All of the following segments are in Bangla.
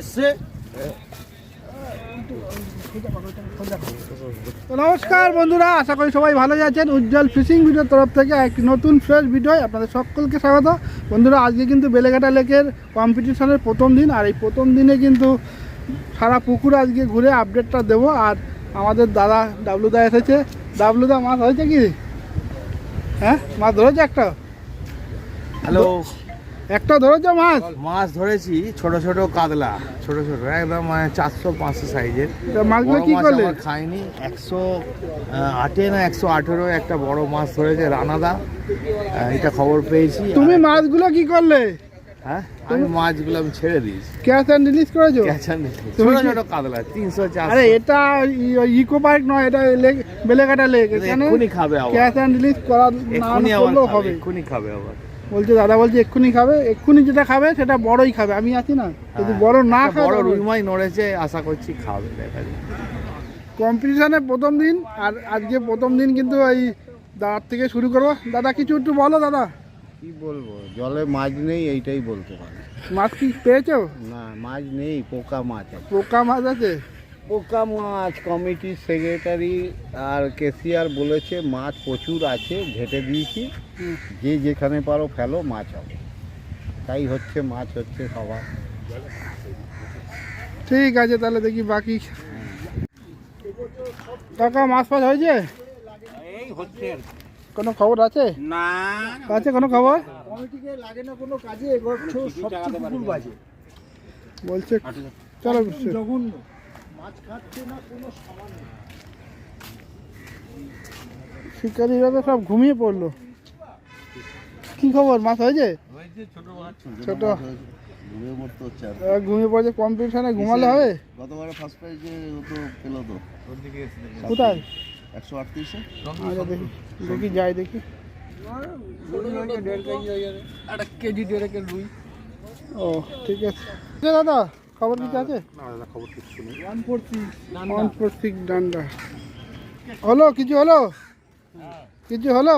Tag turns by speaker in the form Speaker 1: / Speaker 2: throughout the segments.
Speaker 1: এসছে
Speaker 2: নমস্কার বন্ধুরা আশা করি সবাই ভালো আছেন। উজ্জ্বল ফিশিং ভিডিওর তরফ থেকে একটি নতুন ফ্রেশ ভিডিও আপনাদের সকলকে স্বাগত। বন্ধুরা আজকে কিন্তু বেলেঘাটা লেকের কম্পিটিশনের প্রথম দিন আর এই প্রথম দিনে কিন্তু সারা পুকুর আজকে ঘুরে আপডেটটা দেবো। আর আমাদের দাদা ডাবলুদা এসেছে। ডাবলুদা মাছ হয়েছে কি? হ্যাঁ মাছ ধরেছে একটা?
Speaker 1: হ্যালো।
Speaker 2: একটা ধরেছে মাছ?
Speaker 1: মাছ ধরেছি ছোট ছোট কাতলা ছোট ছোট একদম মানে চারশো পাঁচশো সাইজের।
Speaker 2: মাছগুলো কি
Speaker 1: মাছ
Speaker 2: করলে?
Speaker 1: আমার খাইনি একশো আটে না একশো আঠেরো একটা বড় মাছ ধরেছে রানাদা। এটা খবর পেয়েছি।
Speaker 2: তুমি মাছগুলো কি করলে?
Speaker 1: হ্যাঁ আমি মাছগুলো আমি ছেড়ে দিয়েছি।
Speaker 2: ক্যাশ অ্যান্ড রিলিজ করেছ?
Speaker 1: ছোট ছোট কাতলা তিনশো
Speaker 2: আরে এটা ইকো পার্ক নয় এটা লেক বেলেঘাটা লেক। এখানে
Speaker 1: খাবে আবার।
Speaker 2: ক্যাশ অ্যান্ড রিলিজ করা না করলেও হবে।
Speaker 1: এক্ষুনি খাবে আবার।
Speaker 2: বলছে দাদা বলছে এক্ষুনি খাবে এক্ষুনি যেটা খাবে সেটা বড়ই খাবে। আমি আছি না। যদি
Speaker 1: হ্যাঁ,
Speaker 2: বড় না খাবে
Speaker 1: বড় রুই নড়েছে আশা করছি খাবে।
Speaker 2: কম্পিটিশনে প্রথম দিন আর আজকে প্রথম দিন কিন্তু এই দাদার থেকে শুরু করব। দাদা কিছু একটু বলো দাদা।
Speaker 3: কি বলব? জলে মাছ নেই এইটাই বলতে পারি।
Speaker 2: মাছ কি পেয়েছ?
Speaker 3: না মাছ নেই পোকা মাছ আছে।
Speaker 2: পোকা মাছ আছে?
Speaker 3: পোকা মাছ কমিটির সেক্রেটারি আর কেসিয়ার বলেছে মাছ প্রচুর আছে ঘেটে দিয়েছি। যে যেখানে পারো ফেলো মাছ হবে। তাই হচ্ছে মাছ হচ্ছে সবার।
Speaker 2: ঠিক আছে তাহলে দেখি বাকি। কাকা মাছ ফাছ হয়েছে? কোনো খবর আছে?
Speaker 1: না
Speaker 2: আছে কোনো খবর?
Speaker 3: লাগে না কোনো কাজে বাজে।
Speaker 2: বলছে চলো।
Speaker 3: জঘন্য। না কোনো
Speaker 2: শিকারিরা তো সব ঘুমিয়ে পড়ল। কি খবর? মাছ হয়েছে? ছোট ঘুমিয়ে পড়েছে কম্পিটিশনে ঘুমালে হবে?
Speaker 3: গতবারে ফার্স্ট প্রাইজে ও তো পেল তো।
Speaker 2: কোথায়?
Speaker 3: একশো আটত্রিশে?
Speaker 2: আচ্ছা দেখি দেখি যাই দেখি। ও ঠিক আছে। ঠিক আছে? দাদা খবর কিছু আছে ওয়ান ফোর সিক্স ডান্ডা হলো কিছু হলো? কিছু হলো?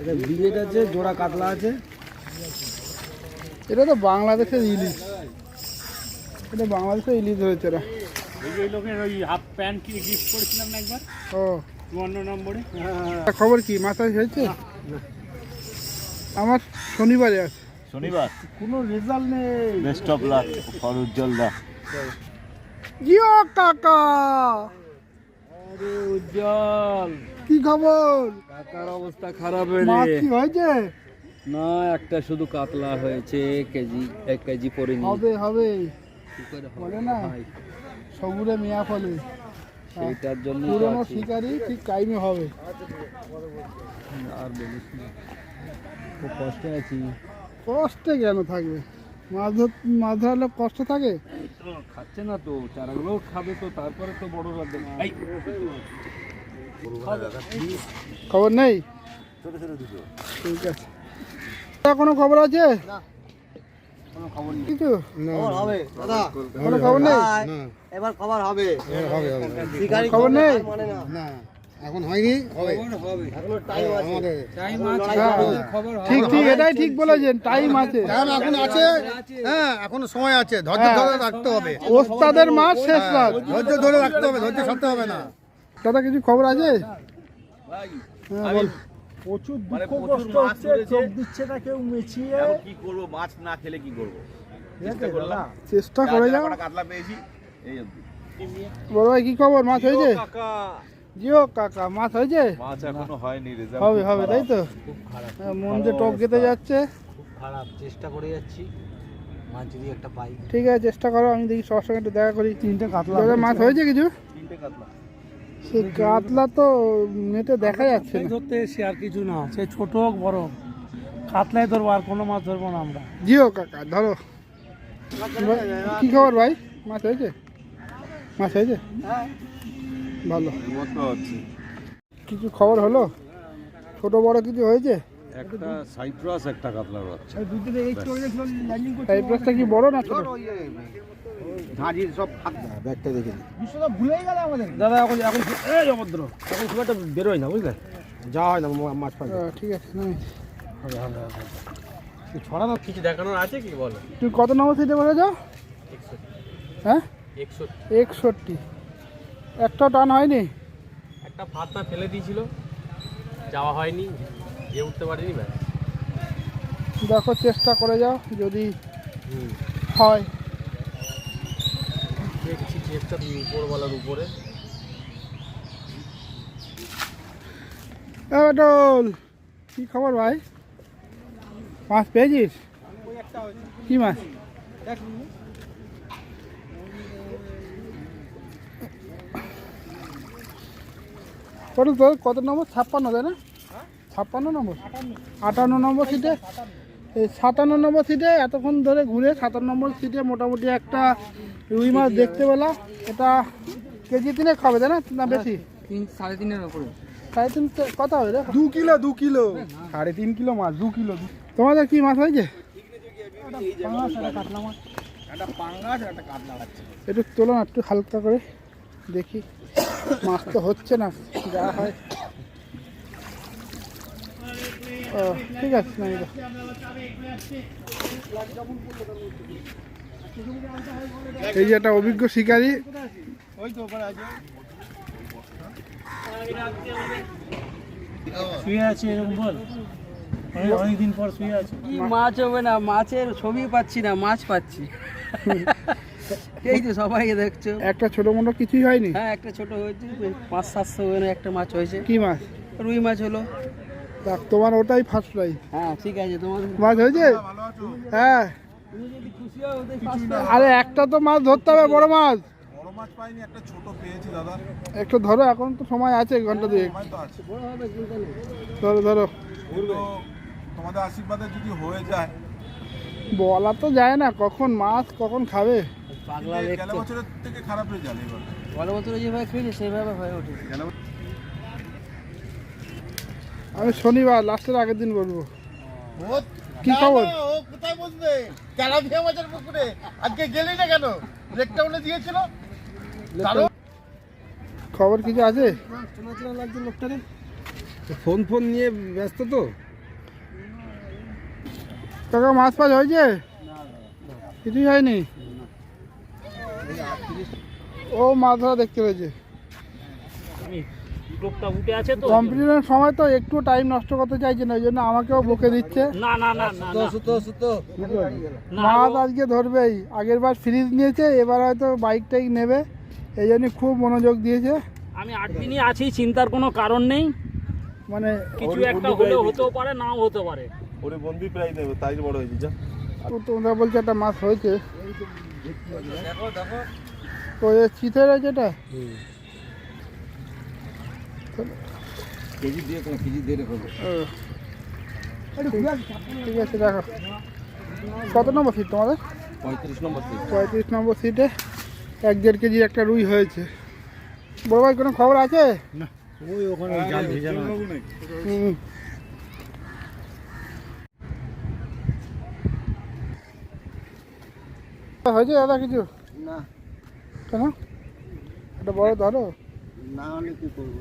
Speaker 1: এটা বিলেট আছে জোড়া কাতলা আছে।
Speaker 2: এটা তো বাংলাদেশের ইলিশ। এটা বাংলাদেশের ইলিশ হয়েছে এরা
Speaker 4: ওই লোকের ওই হাফ প্যান্ট গিফট করেছিলাম না একবার?
Speaker 2: ও।
Speaker 4: চুয়ান্ন নম্বরে।
Speaker 2: তা খবর কি? মাথায় হয়েছে? আমার শনিবারে আছে।
Speaker 1: শনিবার।
Speaker 2: কোনো রেজাল্ট নেই।
Speaker 1: Best of luck for Ujjwal দা
Speaker 2: জিও কাকা।
Speaker 4: আরে উজ্জ্বল।
Speaker 2: কি খবর?
Speaker 4: কাকার অবস্থা খারাপ
Speaker 2: মাছ কি হয়েছে?
Speaker 4: না একটা শুধু কাতলা হয়েছে কেজি এক কেজি পরে
Speaker 2: হবে হবে। বলে না? সবুরে মিয়া ফলে।
Speaker 4: সেইটার জন্য
Speaker 2: পুরোনো শিকারি ঠিক টাইমে হবে।
Speaker 4: আর বলিস না। খুব কষ্টে আছি।
Speaker 2: কষ্টে কেন থাকবে? মাছ ধর মাছ ধরালে কষ্ট থাকে?
Speaker 4: খাচ্ছে না তো চারাগুলো খাবে তো তারপরে তো বড় এই!
Speaker 2: খবর নেই? ঠিক আছে। তা কোনো খবর আছে? কিছু
Speaker 3: হবে। দাদা
Speaker 2: কোনো খবর নেই?
Speaker 3: এবার খবর হবে। হবে হবে।
Speaker 2: খবর নেই?
Speaker 3: না। এখন হয়নি? হবে। এখনও টাইম আছে।
Speaker 2: হ্যাঁ। ঠিক ঠিক এটাই ঠিক বলেছেন টাইম আছে।
Speaker 3: টাইম এখন আছে। হ্যাঁ এখনও সময় আছে। ধৈর্য ধরে রাখতে হবে।
Speaker 2: ওস্তাদের মাছ শেষ রাত।
Speaker 3: ধৈর্য ধরে রাখতে হবে ধৈর্য ছাড়তে হবে না।
Speaker 2: দাদা কিছু খবর আছে? হ্যাঁ বল।
Speaker 3: প্রচুর
Speaker 1: মানে
Speaker 3: দুঃখ কষ্ট হচ্ছে চোখ দিচ্ছে না কেউ মিছিয়ে।
Speaker 1: কি করব মাছ না খেলে কি করব? চেষ্টা করলাম।
Speaker 2: চেষ্টা করে যাও।
Speaker 1: কাতলা পেয়েছি এই
Speaker 2: বড় ভাই কি খবর? মাছ হয়েছে?
Speaker 1: কাকা।
Speaker 2: জিও কাকা মাছ হয়েছে?
Speaker 1: মাছ এখনও হয়নি রেজাল্ট
Speaker 2: হবে হবে তাই তো? হ্যাঁ, মন যে টপ খেতে যাচ্ছে।
Speaker 4: খারাপ চেষ্টা করে যাচ্ছি। মাছ যদি একটা পাই।
Speaker 2: ঠিক আছে চেষ্টা করো আমি দেখি সবার সঙ্গে একটু দেখা করি। তিনটে কাতলা মাছ হয়েছে কিছু?
Speaker 1: তিনটে কাতলা।
Speaker 2: সে কাতলা তো নেটে দেখা যাচ্ছে না।
Speaker 4: ধরতে এসে আর কিছু না। সে ছোট হোক বড় হোক। কাতলাই ধরবো আর কোনো মাছ ধরবো না আমরা।
Speaker 2: জিও কাকা ধরো। কি খবর ভাই? মাছ হয়েছে? মাছ হয়েছে? ভালো। কিছু খবর হলো? ছোট বড় কিছু হয়েছে?
Speaker 1: একটা সাইপ্রাস একটা বাচ্চা
Speaker 2: সাইপ্রাসটা কি বড় না ছোট?
Speaker 3: ঝাঁঝির সব ব্যাগটা দেখে
Speaker 4: দাদা এখন এখন এই অভদ্র এখন খুব একটা বেরোয় না বুঝলে?
Speaker 3: যা হয় না মাছ পাই
Speaker 2: ঠিক আছে।
Speaker 5: ছড়ানো কিছু দেখানোর আছে কি বলো?
Speaker 2: তুমি কত নম্বর সিটে বলেছ হ্যাঁ?
Speaker 5: একশো
Speaker 2: একষট্টি। একটা টান হয়নি।
Speaker 5: একটা ফাতনা ফেলে দিয়েছিল। যাওয়া হয়নি যে উঠতে পারিনি ব্যাস।
Speaker 2: দেখো চেষ্টা করে যাও যদি হয়।
Speaker 5: দেখছি চেষ্টা উপরওয়ালার উপরে।
Speaker 2: বাটল কি খবর ভাই? মাছ পেয়েছিস? কি মাছ? পটল তোর কত নম্বর? ছাপ্পান্ন তাই না? ছাপ্পান্ন নম্বর? আটান্ন নম্বর সিটে এই সাতান্ন নম্বর সিটে এতক্ষণ ধরে ঘুরে সাতান্ন নম্বর সিটে মোটামুটি একটা রুই মাছ দেখতে পেলাম। এটা কেজি তিনে খাবে তাই না? না বেশি?
Speaker 4: তিন সাড়ে তিনের উপরে।
Speaker 2: সাড়ে তিন কত হবে রে?
Speaker 3: দু কিলো দু কিলো। সাড়ে তিন কিলো মাছ দু কিলো
Speaker 2: তোমাদের কি মাছ হয়েছে? একটু তোলো না একটু হালকা করে দেখি। মাছ তো হচ্ছে না যা হয়। ও ঠিক আছে নামিয়ে এই যে একটা অভিজ্ঞ শিকারী।
Speaker 6: শুয়ে আছে এরকম বল। অনেক- অনেকদিন পর শুয়ে আছে।
Speaker 4: কি মাছ হবে না মাছের ছবি পাচ্ছি না মাছ পাচ্ছি। এই তো সবাই দেখছ।
Speaker 2: একটা ছোট মোটো কিছুই হয়নি?
Speaker 4: হ্যাঁ একটা ছোট হয়েছে পাঁচ সাতশো ওখানে একটা মাছ হয়েছে।
Speaker 2: কি মাছ?
Speaker 4: রুই মাছ হলো।
Speaker 2: দেখ তোমার ওটাই ফার্স্ট প্রাইজ
Speaker 4: হ্যাঁ ঠিক আছে তোমার
Speaker 2: মাছ হয়েছে? হ্যাঁ
Speaker 4: তুমি যদি খুশি হও ওদের first prize।
Speaker 2: আরে একটা তো মাছ ধরতে হবে বড় মাছ।
Speaker 7: বড় মাছ পাইনি একটা ছোট পেয়েছি দাদা।
Speaker 2: একটু ধরো এখন তো সময় আছে ঘণ্টা দুয়েক।
Speaker 7: সময় তো আছে।
Speaker 4: বড় হবে চিন্তা নেই
Speaker 2: ধরো। ধরো
Speaker 7: তোমাদের আশীর্বাদে যদি হয়ে যায়।
Speaker 2: বলা তো যায় না কখন মাছ কখন খাবে।
Speaker 4: পাগলা
Speaker 7: গেলে
Speaker 4: দেখছ
Speaker 7: বছরের থেকে খারাপ রেজাল্ট এবার।
Speaker 4: বড় বছরে যেভাবে খেয়েছে সেভাবে হয়ে ওঠে।
Speaker 2: আমি শনিবার লাস্টের আগের দিন বলব। কি খবর?
Speaker 3: ও কোথায় বসবে? তেলাপিয়া মাছের পুকুরে। আজকে গেলি না কেন? ব্রেকটাউনে দিয়েছিল।
Speaker 2: খবর কিছু আছে?
Speaker 3: ফোন ফোন নিয়ে ব্যস্ত তো।
Speaker 2: কাকা মাছ ফাছ হয়েছে? কিছুই হয়নি? ও মাছ ধরা দেখতে পেয়েছে।
Speaker 6: টোপটা উঠে আছে তো?
Speaker 2: কম্পিটিশনের সময় তো একটু টাইম নষ্ট করতে চাইছে না ওই জন্য আমাকেও বকে দিচ্ছে।
Speaker 6: না না না না না।
Speaker 3: সুতো সুতো।
Speaker 6: না,
Speaker 2: মাছ আজকে ধরবেই। আগের বার ফ্রিজ নিয়েছে এবার হয়তো বাইক টাইক নেবে। এই জন্য খুব মনোযোগ দিয়েছে।
Speaker 6: আমি আট দিনই আছি চিন্তার কোনো কারণ নেই।
Speaker 2: মানে
Speaker 6: কিছু একটা হলেও হতেও পারে নাও হতে পারে।
Speaker 7: ওরে বন্দি প্রায় দেবে তাই বড় হয়েছে যা।
Speaker 2: তো তোমরা বলছো একটা মাছ হয়েছে। তো এ চিতে রয়েছে এটা?
Speaker 3: কেজি দিয়ে কোনো কেজি দিয়ে রেখো
Speaker 2: ঠিক আছে দেখো কত নম্বর সিট তোমাদের?
Speaker 3: পঁয়ত্রিশ নম্বর সিট
Speaker 2: পঁয়ত্রিশ নম্বর সিটে এক দেড় কেজির একটা রুই হয়েছে। বড় ভাই কোনো খবর আছে?
Speaker 3: ওই ওখানে জাল ভেজানো
Speaker 2: হুম। হয়েছে দাদা কিছু?
Speaker 3: না।
Speaker 2: কেন? একটা বড় ধরো।
Speaker 3: না হলে কি করব?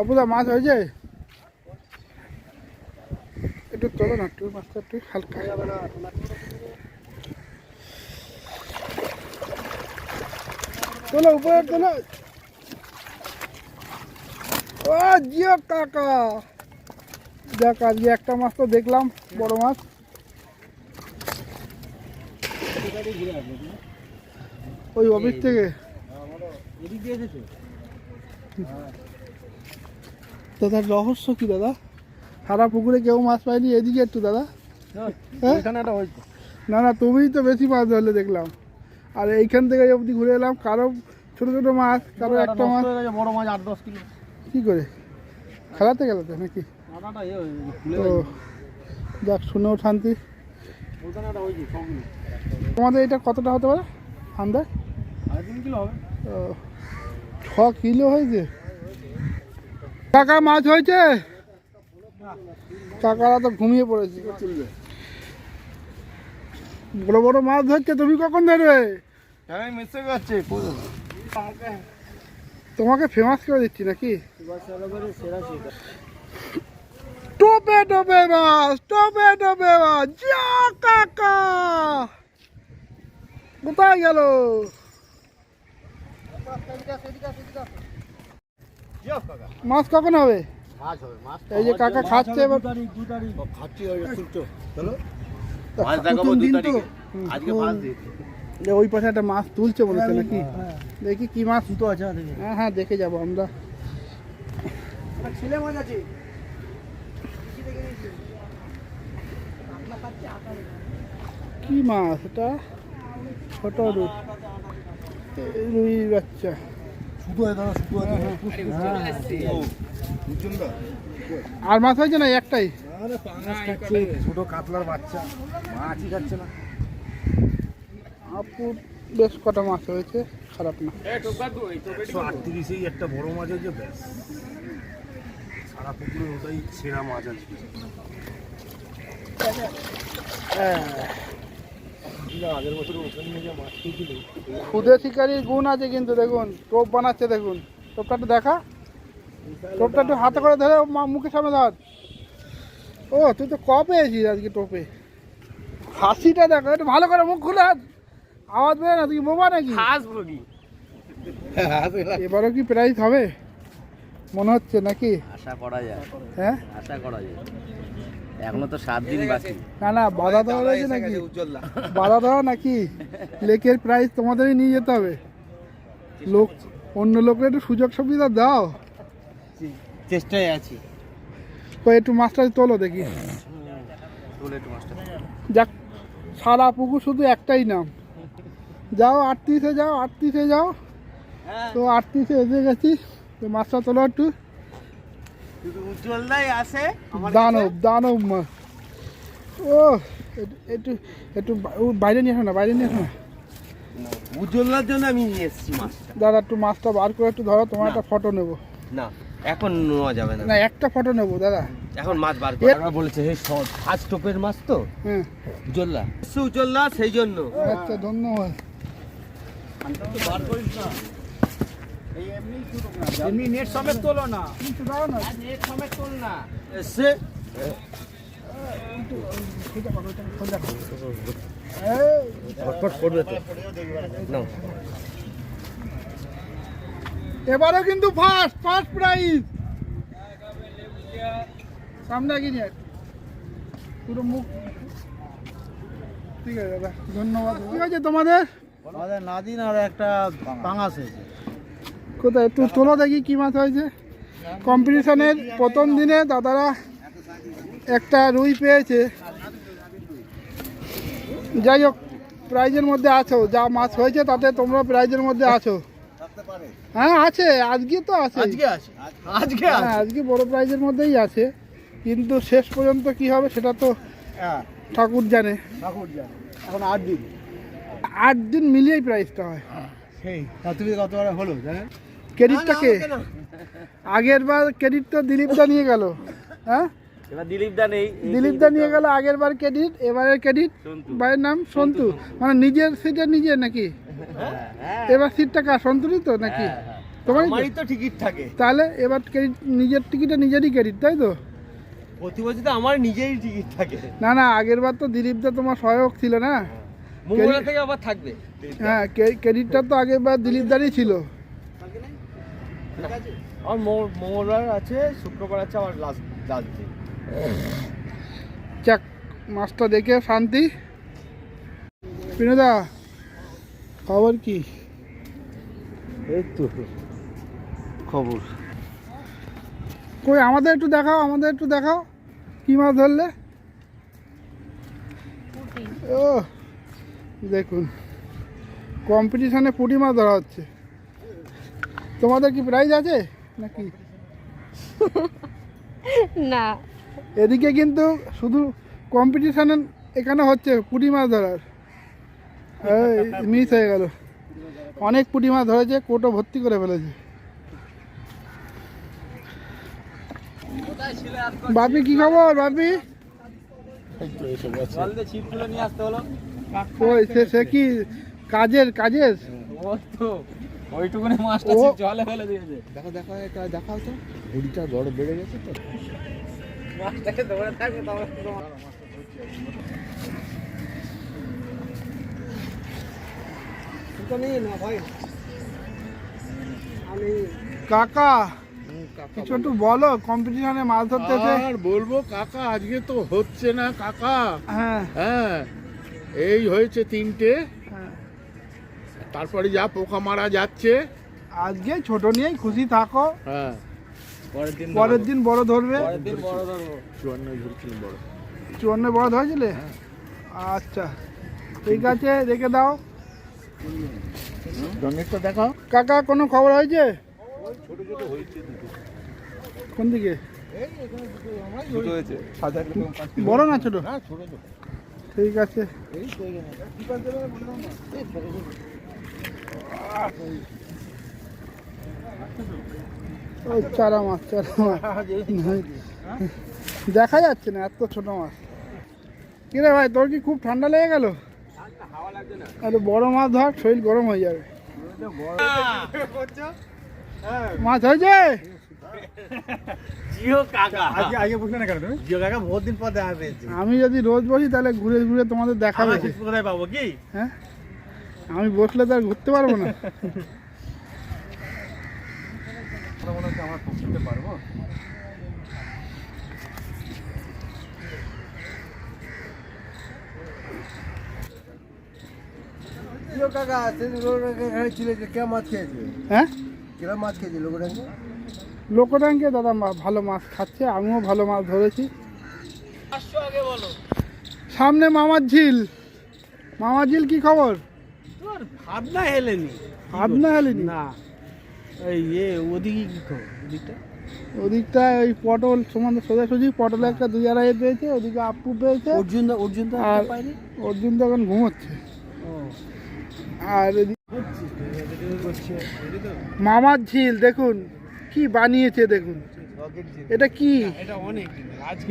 Speaker 2: আপুদা মাছ হয়েছে? একটু তোলো না একটু মাছটা একটু হালকা। তোলো উপরে তোলো। ও জিও কাকা। দেখ আজকে একটা মাছ তো দেখলাম বড় মাছ। ওই অফিস থেকে। দাদার রহস্য কি দাদা? সারা পুকুরে কেউ মাছ পায়নি এদিকে একটু দাদা। হ্যাঁ? না না তুমিই তো বেশি মাছ ধরলে দেখলাম। আর এইখান থেকে অবধি ঘুরে এলাম কারও ছোট ছোট মাছ কারও একটা মাছ।
Speaker 3: বড় মাছ আট দশ কিলো।
Speaker 2: কি করে? খেলাতে গেলাতে নাকি?
Speaker 3: কাঁটাটা ইয়ে
Speaker 2: যাক শুনেও শান্তি। তোমাদের এটা কতটা হতে পারে? আন্দাজ? ছ কিলো হয়েছে। কাকা মাছ হয়েছে? কাকারা তো ঘুমিয়ে পড়েছে। বড় বড় মাছ ধরছে তুমি কখন ধরবে?
Speaker 3: যাচ্ছে
Speaker 2: তোমাকে ফেমাস করে দিচ্ছি নাকি? মাছ টোপে টোপে মাছ যা কাকা কোথায় গেল মাছ কখন হবে
Speaker 3: মাছ হবে? মাছ
Speaker 2: এই যে কাকা খাচ্ছে এবার।
Speaker 3: ওই
Speaker 2: পাশে একটা মাছ তুলছে বলেছে নাকি? দেখি কি মাছ। হ্যাঁ হ্যাঁ দেখে যাব আমরা। ছেলে মাছ আছে। কি মাছ এটা ছোট রুই রুই বাচ্চা। আর মাছ হয়েছে না একটাই?
Speaker 1: ছোট কাতলার বাচ্চা। মাছই খাচ্ছে না।
Speaker 2: আপুর বেশ কটা মাছ হয়েছে খারাপ না।
Speaker 1: আটত্রিশেই একটা বড় মাছ হয়েছে ব্যাস। সারা পুকুরে ওটাই সেরা মাছ আছে। আগের বছর ওখানে নিয়ে যা মাছ খেয়েছিল
Speaker 2: খুদে শিকারির গুণ আছে কিন্তু দেখুন টোপ বানাচ্ছে দেখুন। টোপটা একটু দেখা। টোপটা একটু হাতে করে ধরে মা- মুখের সামনে ধর ও তুই তো ক পেয়েছিস আজকে টোপে? হাসিটা দেখো একটু ভালো করে মুখ খুলে হাত। আওয়াজ বেরো না তুই বোবা নাকি? এবারও কি প্রাইজ হবে? মনে হচ্ছে নাকি?
Speaker 7: আশা করা যায়।
Speaker 2: হ্যাঁ?
Speaker 7: আশা করা যায়। এখনও তো সাত দিন বাকি।
Speaker 2: না না বাধা দেওয়া রয়েছে নাকি? বাধা দেওয়া নাকি? লেকের প্রাইস তোমাদেরই নিয়ে যেতে হবে। লোক অন্য লোকের একটু সুযোগ সুবিধা দাও।
Speaker 3: চেষ্টায় আছি।
Speaker 2: তো একটু মাছটা তোলো দেখি। যাক সারা পুকুর শুধু একটাই নাম। যাও আটত্রিশে যাও আটত্রিশে যাও। তো আটত্রিশে এসে গেছি। তো মাছটা তোলো একটু।
Speaker 3: উজ্জ্বলদাই আসে
Speaker 2: দানব দানব মাছ ও একটু- একটু বাইরে নিয়ে আসো না বাইরে নিয়ে আসো না।
Speaker 3: উজ্জ্বলদার জন্য আমি নিয়ে এসেছি মাছটা।
Speaker 2: দাদা একটু মাছটা বার করে একটু ধরো তোমার একটা ফটো নেব।
Speaker 3: না এখন নেওয়া যাবে না।
Speaker 2: না একটা ফটো নেব দাদা।
Speaker 3: এখন মাছ বার বলেছে হে টোপের মাছ তো?
Speaker 2: হ্যাঁ।
Speaker 3: উজ্জ্বলদা। উজ্জ্বলদা সেই জন্য।
Speaker 2: আচ্ছা ধন্যবাদ।
Speaker 3: এমনি নেট সমেত তোলো না।
Speaker 2: কিছু দাও না
Speaker 3: নেট সমেত তোল না এসে
Speaker 2: এবারও কিন্তু ফার্স্ট ফার্স্ট প্রাইজ সামনে এগিয়ে নিয়ে পুরো মুখ ঠিক আছে দাদা ধন্যবাদ। ঠিক আছে তোমাদের?
Speaker 3: আমাদের নাদিন আর একটা পাঙাশ হয়েছে।
Speaker 2: কোথায়? একটু তোলো দেখি কি মাছ হয়েছে কম্পিটিশনের প্রথম দিনে দাদারা একটা রুই পেয়েছে। যাই হোক প্রাইজের মধ্যে আছো যা মাছ হয়েছে তাতে তোমরা প্রাইজের মধ্যে আছো। হ্যাঁ আছে আজকে তো আছে।
Speaker 3: আজকে আজকে
Speaker 2: হ্যাঁ আজকে বড় প্রাইজের মধ্যেই আছে। কিন্তু শেষ পর্যন্ত কি হবে সেটা তো
Speaker 3: হ্যাঁ।
Speaker 2: ঠাকুর জানে।
Speaker 3: ঠাকুর জানে। এখন আট দিন।
Speaker 2: আট দিন মিলিয়েই প্রাইজটা হয়।
Speaker 3: সেই। তুমি কতবার হলো জানেন
Speaker 2: ক্রেডিটটাকে? আগের বার ক্রেডিট তো দিলীপ দা নিয়ে গেল হ্যাঁ?
Speaker 7: এবার দিলীপ দা নেই
Speaker 2: দিলীপ নিয়ে গেল আগের বার ক্রেডিট এবারের ক্রেডিট ভাইয়ের নাম সন্তু মানে নিজের সিটের নিজের নাকি? এবার সিটটা কার সন্তুরই তো নাকি? তোমারই তো?
Speaker 3: টিকিট থাকে।
Speaker 2: তাহলে এবার ক্রেডিট নিজের টিকিটে নিজেরই ক্রেডিট তাই তো?
Speaker 3: প্রতি বছর তো আমার নিজেরই টিকিট থাকে।
Speaker 2: না না আগের বার তো দিলীপ দা তোমার সহায়ক ছিল না?
Speaker 3: থেকে আবার থাকবে।
Speaker 2: হ্যাঁ ক্রেডিটটা তো আগের বার দিলীপ দারই ছিল
Speaker 3: আমার মঙ্গলবার আছে শুক্রবার আছে আমার লাস্ট লাস্ট দিন
Speaker 2: যাক মাছটা দেখে শান্তি। বিনোদা খবর কি?
Speaker 3: এই তো খবর।
Speaker 2: কই আমাদের একটু দেখাও আমাদের একটু দেখাও। কি মাছ ধরলে? ও দেখুন। কম্পিটিশনে পুঁটি মাছ ধরা হচ্ছে। তোমাদের কি প্রাইজ আছে? নাকি?
Speaker 8: না।
Speaker 2: এদিকে কিন্তু শুধু কম্পিটিশনে এখানে হচ্ছে পুঁটি মাছ ধরার। মিস হয়ে গেল। অনেক পুঁটি মাছ ধরেছে কোটো ভর্তি করে ফেলেছে। বাপি কি খবর বাপি? সে সে কি কাজের কাজের?
Speaker 7: ওইটুকুনি মাছটা জলে ফেলে দিয়েছে।
Speaker 3: দেখো দেখো এটা দেখাও তো। ঘুড়িটা বড় বেড়ে গেছে তো।
Speaker 7: মাছটাকে ধরে থাকবে তবে তো না ভাই। আমি
Speaker 2: কাকা কিছু একটু বলো কম্পিটিশনে মাছ ধরতে
Speaker 3: আর বলব কাকা আজকে তো হচ্ছে না কাকা।
Speaker 2: হ্যাঁ।
Speaker 3: হ্যাঁ এই হয়েছে তিনটে। তারপরে যা পোকা মারা যাচ্ছে।
Speaker 2: আজকে ছোট নিয়েই খুশি থাকো।
Speaker 3: হ্যাঁ।
Speaker 7: পরের দিন
Speaker 2: পরের দিন বড় ধরবে।
Speaker 7: পরের দিন বড় ধরবো।
Speaker 3: চুয়ান্ন বড়।
Speaker 2: চুয়ান্ন বড় ধরেছিলে? আচ্ছা ঠিক আছে রেখে দাও।
Speaker 3: জন্মেরটা দেখাও।
Speaker 2: কাকা কোনো খবর হয়েছে? কোন দিকে? বড় না ছোট? ঠিক আছে। ওই চারা মাছ চারা মাছ। দেখা যাচ্ছে না এত ছোট মাছ। কিরে ভাই তোর কি খুব ঠান্ডা লেগে গেল? আরে বড় মাছ ধর শরীর গরম হয়ে যাবে। মাছ হয়েছে? আমি যদি রোজ বসি তাহলে ঘুরে ঘুরে তোমাদের দেখাবে।
Speaker 1: কোথায় পাবো কি?
Speaker 2: হ্যাঁ? আমি বসলে তো আর ঘুরতে পারব না।
Speaker 7: কাকা ছিল কে মাছ খেয়েছে?
Speaker 2: হ্যাঁ?
Speaker 7: কিরম মাছ খেয়েছে
Speaker 2: দাদা মা- ভালো মাছ খাচ্ছে আমিও ভালো মাছ ধরেছি। সামনে মামার ঝিল। মামার ঝিল কি খবর?
Speaker 4: ভাবনা হেলেনি।
Speaker 2: আপনা হেলিনি?
Speaker 4: না। এই ইয়ে ওদিকে কি খবর? ওদিকটা?
Speaker 2: ওদিকটা ওই পটল সমান সোজাসুজি পটল একটা দুই আড়াই পেয়েছে ওদিকে আপু পেয়েছে
Speaker 4: অর্জুন দা অর্জুন দা
Speaker 2: আর অর্জুন তো এখন ঘুমোচ্ছে। আর মামার ঝিল দেখুন কি বানিয়েছে দেখুন। এটা কি?
Speaker 4: এটা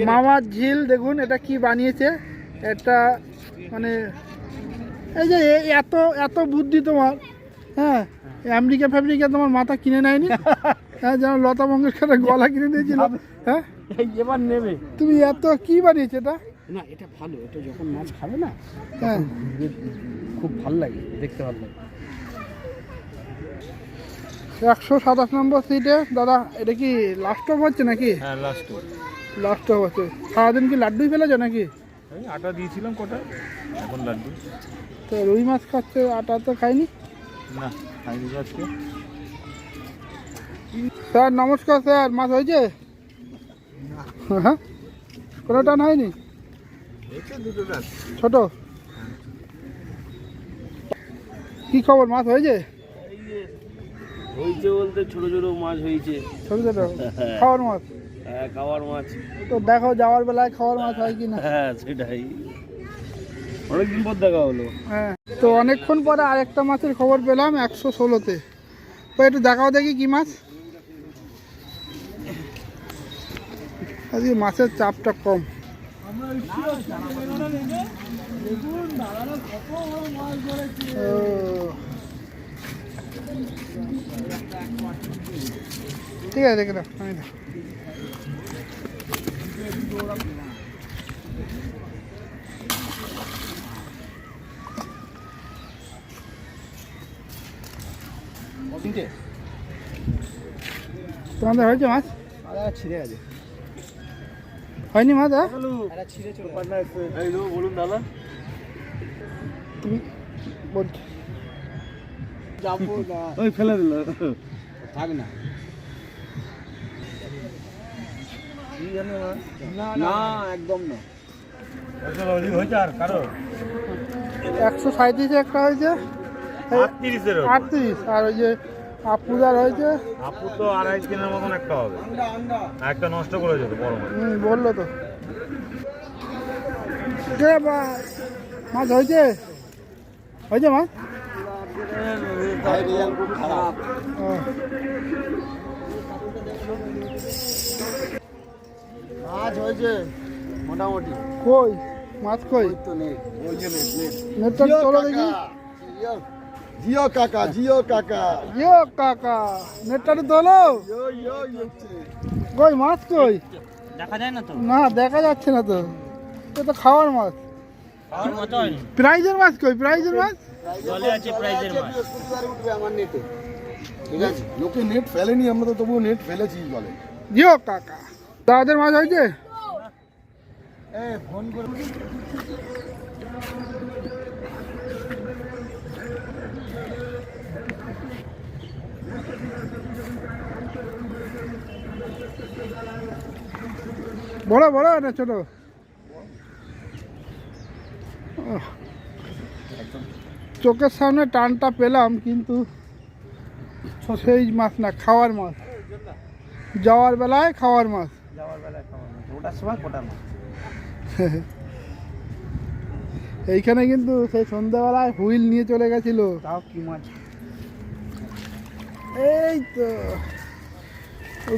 Speaker 2: মামার ঝিল দেখুন এটা কি বানিয়েছে? একটা মানে এই যে এত এত বুদ্ধি তোমার হ্যাঁ? আমেরিকা ফ্যামেরিকা তোমার মাথা কিনে নেয়নি? হ্যাঁ যেন লতা মঙ্গেশকরের গলা কিনে দিয়েছিল হ্যাঁ?
Speaker 4: এবার নেবে।
Speaker 2: তুমি এত কি বানিয়েছে এটা?
Speaker 4: না এটা ভালো এটা যখন মাছ খাবে না
Speaker 2: হ্যাঁ।
Speaker 4: খুব ভালো লাগে দেখতে ভালো লাগে।
Speaker 2: একশো সাতাশ নম্বর সিটে দাদা এটা কি লাস্ট অফ হচ্ছে নাকি?
Speaker 1: হ্যাঁ লাস্ট
Speaker 2: লাস্ট অফ হচ্ছে। সারাদিন কি লাড্ডুই ফেলেছো নাকি?
Speaker 1: আটা দিয়েছিলাম কটা এখন লাড্ডু।
Speaker 2: তো রুই মাছ খাচ্ছে আটা তো খাইনি।
Speaker 1: না খাইনি আজকে।
Speaker 2: স্যার নমস্কার স্যার মাছ হয়েছে? হ্যাঁ কোনো টান হয়নি? ছোট? কি খবর মাছ হয়েছে?
Speaker 9: হয়েছে বলতে ছোট ছোট মাছ হয়েছে।
Speaker 2: ছোট ছোট? খাওয়ার মাছ?
Speaker 9: হ্যাঁ খাওয়ার মাছ।
Speaker 2: তো দেখো যাওয়ার বেলায় খাওয়ার মাছ হয় কি না
Speaker 9: হ্যাঁ সেটাই। অনেকদিন পর দেখা হলো।
Speaker 2: হ্যাঁ। তো অনেকক্ষণ পরে আরেকটা মাছের খবর পেলাম একশো ষোলোতে। তো একটু দেখাও দেখি কি মাছ। আজকে মাছের চাপটা কম। ঠিক আছে, দেখে দাও আমি তোমাদের হয়েছে মাছ?
Speaker 7: ছিঁড়ে গেছে।
Speaker 2: হয়নি মাছ হ্যাঁ
Speaker 9: এই তো বলুন দাদা।
Speaker 2: তুমি বলছো
Speaker 7: যাব না।
Speaker 9: ওই ফেলে দিল।
Speaker 7: থাক না। না একদম না।
Speaker 1: হয়েছে
Speaker 2: একশো সাঁত্রিশে একটা হয়েছে। আটত্রিশ আর ওই যে আপুদার হয়েছে?
Speaker 1: আপু তো আড়াই কেনের মতন একটা হবে। একটা নষ্ট করে যেত বড়
Speaker 2: বলল তো। কে বা- মাছ হয়েছে? হয়েছে মাছ?
Speaker 7: খারাপ মাছ হয়েছে মোটামুটি।
Speaker 2: কই? মাছ কই?
Speaker 7: তো নেই ওই যে
Speaker 2: নেটটা তোলো দেখি।
Speaker 3: জিও কাকা জিও কাকা।
Speaker 2: ইয়ো কাকা নেটটা
Speaker 3: ইয়ো ইয়ো ইয়ো।
Speaker 2: কই মাছ কই?
Speaker 7: দেখা যায় না তো।
Speaker 2: না দেখা যাচ্ছে না তো। এটা তো খাওয়ার মাছ। প্রাইজের মাছ কই প্রাইজের মাছ?
Speaker 7: জলে আছে প্রাইজের মাছ।
Speaker 10: ঠিক আছে লোকে নেট ফেলেনি আমরা তো তবুও নেট ফেলেছি বলে।
Speaker 2: জিও কাকা। দাদাদের মাছ হয়েছে? বড় বড় না ছোট? চোখের সামনে টানটা পেলাম কিন্তু সেই মাছ না খাওয়ার মাছ। যাওয়ার বেলায় খাওয়ার মাছ।
Speaker 7: ওটার সময় কোটা মাছ?
Speaker 2: এইখানে কিন্তু সেই সন্ধ্যাবেলায় হুইল নিয়ে চলে গেছিল।
Speaker 7: তাও কি মাছ?
Speaker 2: এই তো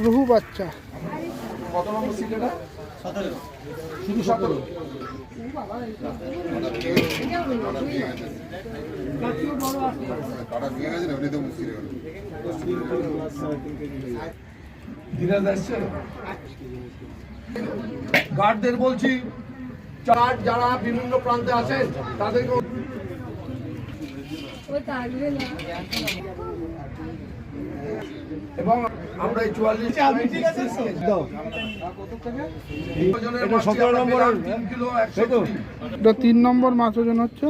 Speaker 2: রুহু বাচ্চা।
Speaker 10: কত নম্বর সিট এটা?
Speaker 2: শুধু সতেরো
Speaker 8: গার্ডদের বলছি চার যারা বিভিন্ন প্রান্তে আছেন তাদেরকে এবং আমরা এই চুয়াল্লিশ তিন।
Speaker 2: এটা তিন নম্বর মাছ ওজন হচ্ছে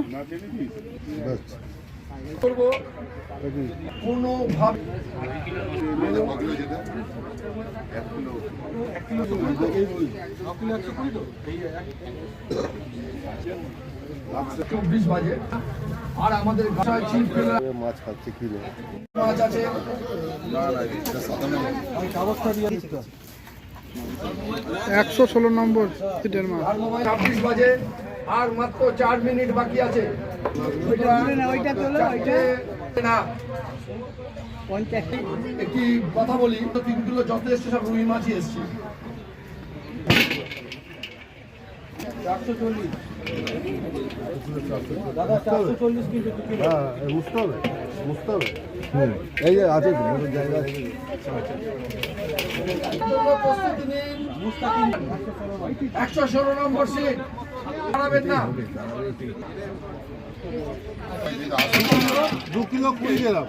Speaker 8: করব কোনো ভাবে
Speaker 10: এক কিলো
Speaker 8: চব্বিশ বাজে। আর আমাদের
Speaker 10: মাছ খাচ্ছে কিলো
Speaker 8: মাছ আছে।
Speaker 10: না না এটা সাতান্ন
Speaker 2: একশো ষোলো নম্বর সিটের মাছ।
Speaker 8: ছাব্বিশ বাজে। আর মাত্র চার মিনিট বাকি আছে। না একটি কথা বলি তো তিন কিলো যথেষ্ট সব রুই মাছই এসছে।
Speaker 10: এই যে আছে জায়গা আছে।
Speaker 8: একশো ষোলো নম্বর সিট। হারাবেন না।
Speaker 10: দু কিলো কুড়ি দিলাম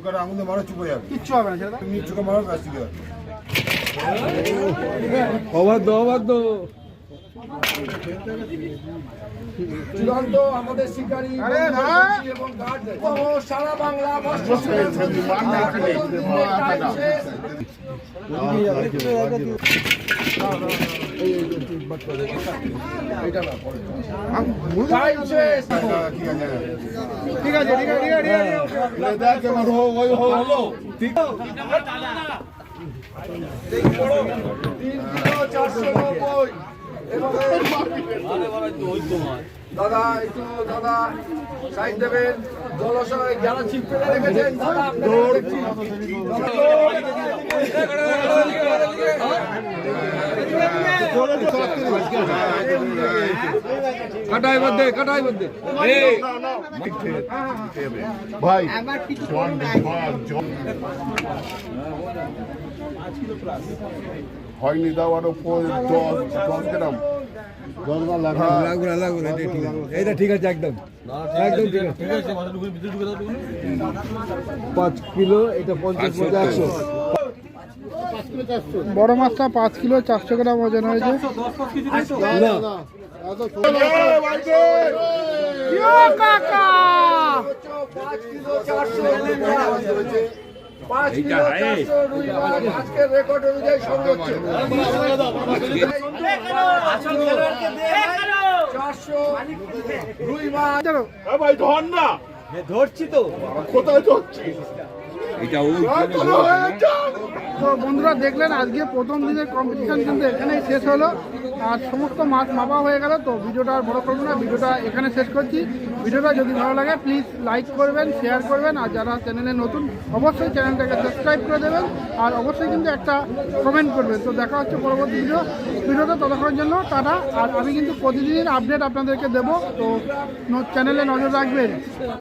Speaker 8: আমাদের
Speaker 10: আঙুলে মারো চুপে যাবে
Speaker 2: কিচ্ছু হবে না।
Speaker 10: এমনি চুকে মারো ব্যাস ঠিক আছে
Speaker 8: চূড়ান্ত আমাদের শিকারী এবং ও সারা বাংলা
Speaker 2: ঠিক আছে ঠিক আছে ঠিক আছে,
Speaker 8: চারশো নব্বই দাদা একটু দাদা সাইড দেবেন। জলাশয় যারা ছিপ ফেলে রেখেছেন দাদা কাটাই মধ্যে কাটাই মধ্যে
Speaker 10: ভাই হয়নি দাও আরও দশ দশ গ্রাম
Speaker 3: এইটা ঠিক আছে একদম। একদম ঠিক আছে। পাঁচ কিলো এটা পঞ্চাশ একশো
Speaker 2: বড় মাছটা পাঁচ কিলো চারশো গ্রাম ওজন হয়েছে।
Speaker 8: পাঁচ কিলো চারশো রুই মাছ আজকের রেকর্ড অনুযায়ী সর্বোচ্চ চারশো রুই মাছ।
Speaker 2: চলো
Speaker 3: ধরছি তো।
Speaker 10: কোথায় ধরছি এটা ওই।
Speaker 2: তো বন্ধুরা দেখলেন আজকে প্রথম দিনের কম্পিটিশন কিন্তু এখানেই শেষ হলো। আর সমস্ত মাছ মাপা হয়ে গেল তো ভিডিওটা আর বড় করব না ভিডিওটা এখানে শেষ করছি। ভিডিওটা যদি ভালো লাগে প্লিজ লাইক করবেন শেয়ার করবেন আর যারা চ্যানেলে নতুন অবশ্যই চ্যানেলটাকে সাবস্ক্রাইব করে দেবেন আর অবশ্যই কিন্তু একটা কমেন্ট করবেন। তো দেখা হচ্ছে পরবর্তী ভিডিও ভিডিওটা ততক্ষণের জন্য টাটা আর আমি কিন্তু প্রতিদিনের আপডেট আপনাদেরকে দেবো তো চ্যানেলে নজর রাখবেন।